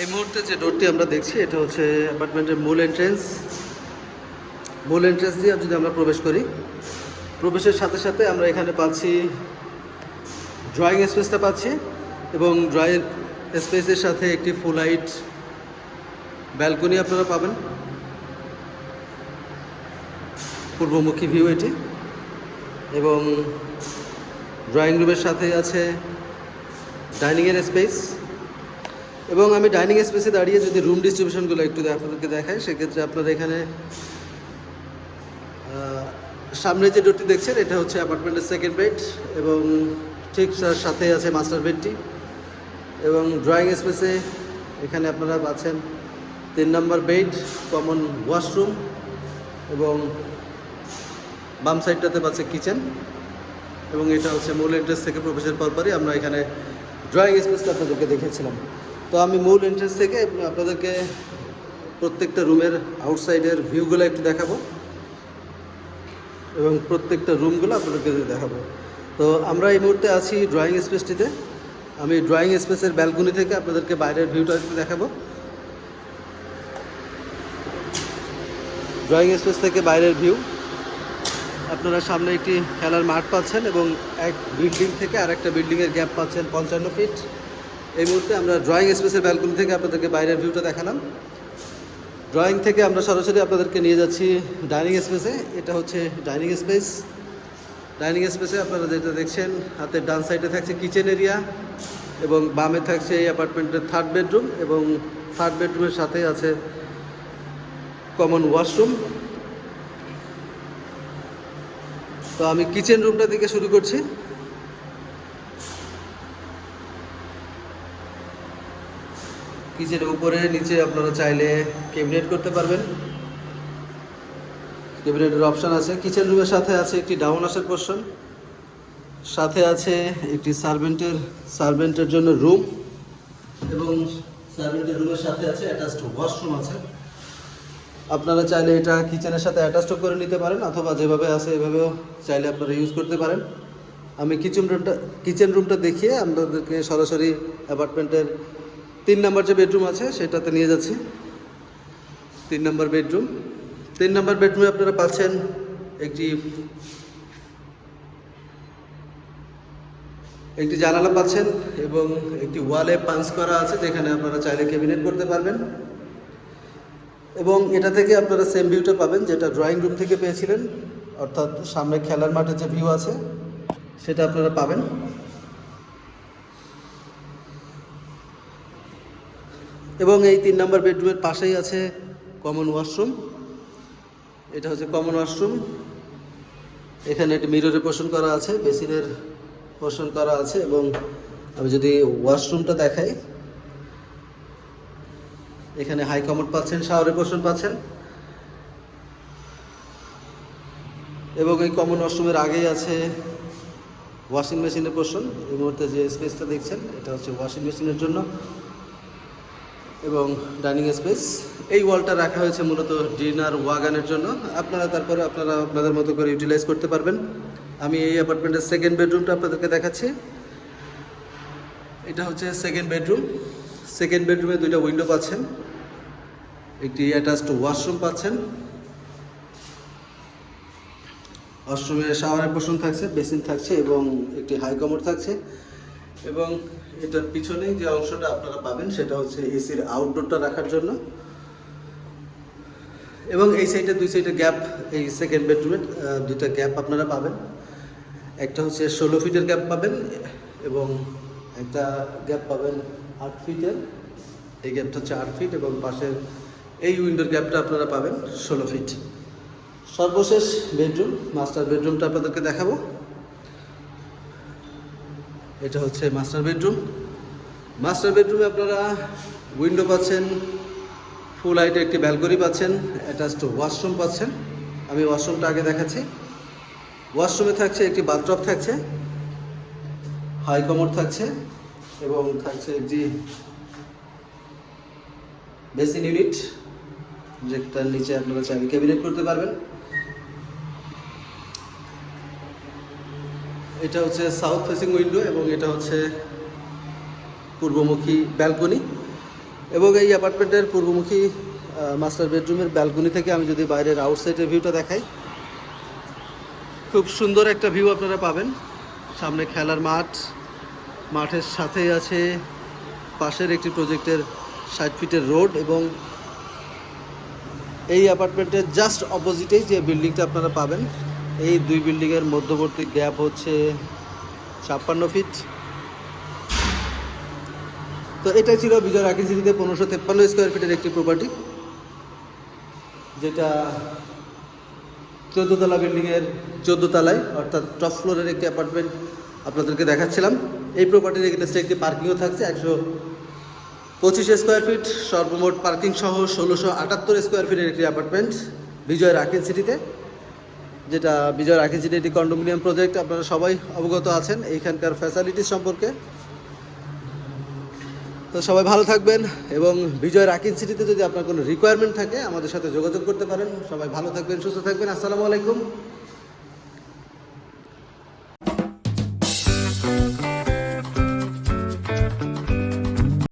এই মুহূর্তে যে ডোরটি আমরা দেখছি, এটা হচ্ছে অ্যাপার্টমেন্টের মূল এন্ট্রেন্স মূল এন্ট্রেন্স দিয়ে যদি আমরা প্রবেশ করি, প্রবেশের সাথে সাথে আমরা এখানে পাচ্ছি ড্রয়িং স্পেসটা পাচ্ছি এবং ড্রয়িং স্পেসের সাথে একটি ফুল লাইট ব্যালকনি আপনারা পাবেন। পূর্বমুখী ভিউ এটি এবং ড্রয়িং রুমের সাথে আছে ডাইনিংয়ের স্পেস এবং আমি ডাইনিং স্পেসে দাঁড়িয়ে যদি রুম ডিস্ট্রিবিউশনগুলো একটু আপনাদেরকে দেখাই, সেক্ষেত্রে আপনারা এখানে সামনে যে ডোরটি দেখছেন, এটা হচ্ছে অ্যাপার্টমেন্টের সেকেন্ড বেড এবং ঠিক সাথে আছে মাস্টার বেডটি এবং ড্রয়িং স্পেসে এখানে আপনারা পাচ্ছেন তিন নম্বর বেড কমন ওয়াশরুম এবং বাম সাইডটাতে পাচ্ছে কিচেন এবং এটা হচ্ছে মূল এন্ট্রেন্স থেকে প্রবেশের পরপরই আমরা এখানে ড্রয়িং স্পেসটা আপনাদেরকে দেখেছিলাম তো আমি মূল এন্ট্রেন্স থেকে আপনাদেরকে প্রত্যেকটা রুমের আউটসাইডের ভিউগুলো একটু দেখাবো। এবং প্রত্যেকটা রুমগুলো আপনাদেরকে দেখাবো। তো আমরা এই মুহূর্তে আছি ড্রয়িং স্পেসটিতে আমি ড্রয়িং স্পেসের ব্যালকনি থেকে আপনাদেরকে বাইরের ভিউটা একটু দেখাবো। ড্রয়িং স্পেস থেকে বাইরের ভিউ আপনারা সামনে একটি খেলার মাঠ পাচ্ছেন এবং এক বিল্ডিং থেকে আরেকটা বিল্ডিংয়ের গ্যাপ পাচ্ছেন পঞ্চান্ন ফিট এই মুহূর্তে আমরা ড্রয়িং স্পেসের ব্যালকনি থেকে আপনাদেরকে বাইরের ভিউটা দেখালাম। ড্রয়িং থেকে আমরা সরাসরি আপনাদেরকে নিয়ে যাচ্ছি ডাইনিং স্পেসে এটা হচ্ছে ডাইনিং স্পেস ডাইনিং স্পেসে আপনারা যেটা দেখছেন, হাতের ডান সাইডে থাকছে কিচেন এরিয়া এবং বামে থাকছে এই অ্যাপার্টমেন্টের থার্ড বেডরুম এবং থার্ড বেডরুমের সাথে আছে কমন ওয়াশরুম তো আমি কিচেন রুমটা থেকে শুরু করছি। কিচেনের উপরে, নিচে আপনারা চাইলে ক্যাবিনেট করতে পারবেন। ক্যাবিনেটের অপশান আছে। কিচেন রুমের সাথে আছে একটি ডাউন আসার পোর্শন সাথে আছে একটি সার্ভেন্টের সার্ভেন্টের জন্য রুম এবং সার্ভেন্টের রুমের সাথে আছে অ্যাটাচড ওয়াশরুম আছে। আপনারা চাইলে এটা কিচেনের সাথে অ্যাটাচও করে নিতে পারেন অথবা যেভাবে আছে এভাবেও চাইলে আপনারা ইউজ করতে পারেন। আমি কিচেন রুমটা কিচেন রুমটা দেখিয়ে আপনাদেরকে সরাসরি অ্যাপার্টমেন্টের তিন নম্বর যে বেডরুম আছে, সেটাতে নিয়ে যাচ্ছি। তিন নম্বর বেডরুম। তিন নম্বর বেডরুমে আপনারা পাচ্ছেন একটি একটি জানালা পাচ্ছেন এবং একটি ওয়ালে পাঞ্চ করা আছে, যেখানে আপনারা চাইলে ক্যাবিনেট করতে পারবেন। এবং এটা থেকে আপনারা সেম ভিউটা পাবেন, যেটা ড্রয়িং রুম থেকে পেয়েছিলেন। অর্থাৎ সামনে খেলার মাঠের যে ভিউ আছে, সেটা আপনারা পাবেন। এবং এই তিন নম্বর বেডরুমের পাশেই আছে কমন ওয়াশরুম এটা হচ্ছে কমন ওয়াশরুম এখানে একটি মিররের পোষণ করা আছে বেসিনের পোষণ করা আছে এবং আমি যদি ওয়াশরুমটা দেখাই, এখানে হাই কমোড পাচ্ছেন শাওয়ারের পোর্শন পাচ্ছেন। এবং এই কমন ওয়াশরুমের আগেই আছে ওয়াশিং মেশিনের পোর্শন এই মুহূর্তে যে স্পেসটা দেখছেন, এটা হচ্ছে ওয়াশিং মেশিনের জন্য। এবং ডাইনিং স্পেস। এই ওয়ালটা রাখা হয়েছে মূলত ডিনার ওয়াগানের জন্য। আপনারা তারপরে আপনারা আপনাদের মতো করে ইউটিলাইজ করতে পারবেন। আমি এই অ্যাপার্টমেন্টের সেকেন্ড বেডরুমটা আপনাদেরকে দেখাচ্ছি। এটা হচ্ছে সেকেন্ড বেডরুম সেকেন্ড বেডরুমে দুইটা উইন্ডো পাচ্ছেন। একটি অ্যাটাচড ওয়াশরুম পাচ্ছেন। ওয়াশরুমে শাওয়ারের পোষণ থাকছে বেসিন থাকছে এবং একটি হাই কমোড থাকছে। এবং এটার পিছনেই যে অংশটা আপনারা পাবেন, সেটা হচ্ছে এসির আউটডোরটা রাখার জন্য। এবং এই সাইডে দুই সাইডে গ্যাপ এই সেকেন্ড বেডরুমের দুইটা গ্যাপ আপনারা পাবেন। একটা হচ্ছে ষোলো ফিটের গ্যাপ পাবেন এবং একটা গ্যাপ পাবেন আট ফিটের এই গ্যাপটা হচ্ছে আট ফিট এবং পাশের এই উইন্ডোর গ্যাপটা আপনারা পাবেন ষোলো ফিট সর্বশেষ বেডরুম মাস্টার বেডরুমটা আপনাদেরকে দেখাবো। এটা হচ্ছে মাস্টার বেডরুম। মাস্টার বেডরুমে আপনারা উইন্ডো পাচ্ছেন, ফুল হাইটে একটি ব্যালকনি পাচ্ছেন, অ্যাটাচড ওয়াশরুম পাচ্ছেন। আমি ওয়াশরুমটা আগে দেখাচ্ছি। ওয়াশরুমে থাকছে একটি বাথটব থাকছে, হাই কমোড থাকছে এবং থাকছে একটি বেসিন ইউনিট, যেটার নিচে আপনারা চাইলে ক্যাবিনেট করতে পারবেন। এটা হচ্ছে সাউথ ফেসিং উইন্ডো এবং এটা হচ্ছে পূর্বমুখী ব্যালকনি এবং এই অ্যাপার্টমেন্টের পূর্বমুখী মাস্টার বেডরুমের ব্যালকনি থেকে আমি যদি বাইরের আউটসাইডের ভিউটা দেখাই, খুব সুন্দর একটা ভিউ আপনারা পাবেন। সামনে খেলার মাঠ, মাঠের সাথেই আছে পাশের একটি প্রজেক্টের ষাট ফিটের রোড এবং এই অ্যাপার্টমেন্টের জাস্ট অপোজিটেই যে বিল্ডিংটা আপনারা পাবেন। এই দুই বিল্ডিংয়ের মধ্যবর্তী গ্যাপ হচ্ছে ছাপ্পান্ন ফিট তো এটাই ছিল বিজয় রাকিজিতে পনেরোশো তেপ্পান্ন স্কোয়ার ফিটের একটি প্রপার্টি যেটা চোদ্দোতলা বিল্ডিংয়ের তলায় অর্থাৎ টপ ফ্লোরের একটি অ্যাপার্টমেন্ট আপনাদেরকে দেখাচ্ছিলাম। এই প্রপার্টির এগেনস্টে একটি পার্কিংও থাকছে, একশো পঁচিশ স্কোয়ার ফিট সর্বমোট পার্কিং সহ ষোলোশো আটাত্তর স্কোয়ার ফিটের একটি অ্যাপার্টমেন্ট বিজয় রাকিন সিটিতে। যেটা বিজয় রাকিন এটি কন্ডোমিনিয়াম প্রজেক্ট আপনারা সবাই অবগত আছেন এইখানকার ফ্যাসিলিটি সম্পর্কে। তো সবাই ভালো থাকবেন এবং বিজয় রাকিন সিটিতে যদি আপনার কোনো রিকোয়ারমেন্ট থাকে, আমাদের সাথে যোগাযোগ করতে পারেন। সবাই ভালো থাকবেন, সুস্থ থাকবেন। আসসালামু আলাইকুম।